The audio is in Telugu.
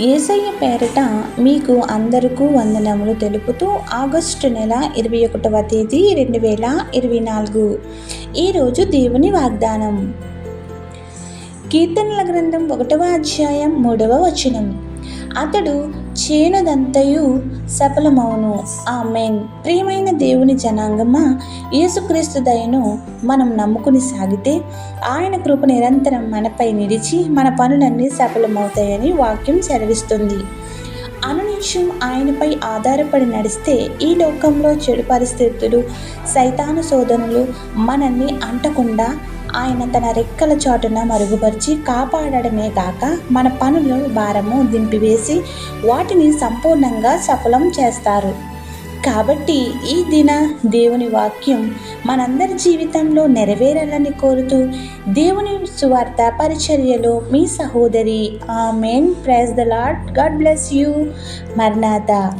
ఏసయ్య పేరిట మీకు అందరికీ వందనములు తెలుపుతూ ఆగస్టు నెల ఇరవై ఒకటవ తేదీ రెండు వేల ఇరవై నాలుగు. ఈరోజు దేవుని వాగ్దానం. కీర్తనల గ్రంథం ఒకటవ అధ్యాయం మూడవ వచనం. అతడు చేనుదంతయు సఫలమవును ఆమెన్. ప్రియమైన దేవుని జనాంగమా యేసుక్రీస్తు దయను మనం నమ్ముకుని సాగితే ఆయన కృప నిరంతరం మనపై నిలిచి మన పనులన్నీ సఫలమవుతాయని వాక్యం సెలవిస్తుంది. అనునిషం ఆయనపై ఆధారపడి నడిస్తే ఈ లోకంలో చెడు పరిస్థితులు సైతాను శోధనలు మనల్ని అంటకుండా ఆయన తన రెక్కల చాటున మరుగుపరిచి కాపాడడమే కాక మన పనులు భారము దింపివేసి వాటిని సంపూర్ణంగా సఫలం చేస్తారు. కాబట్టి ఈ దిన దేవుని వాక్యం మనందరి జీవితంలో నెరవేరాలని కోరుతూ దేవుని సువార్త పరిచర్యలో మీ సహోదరి. Amen praise the Lord God bless you. మర్నాథ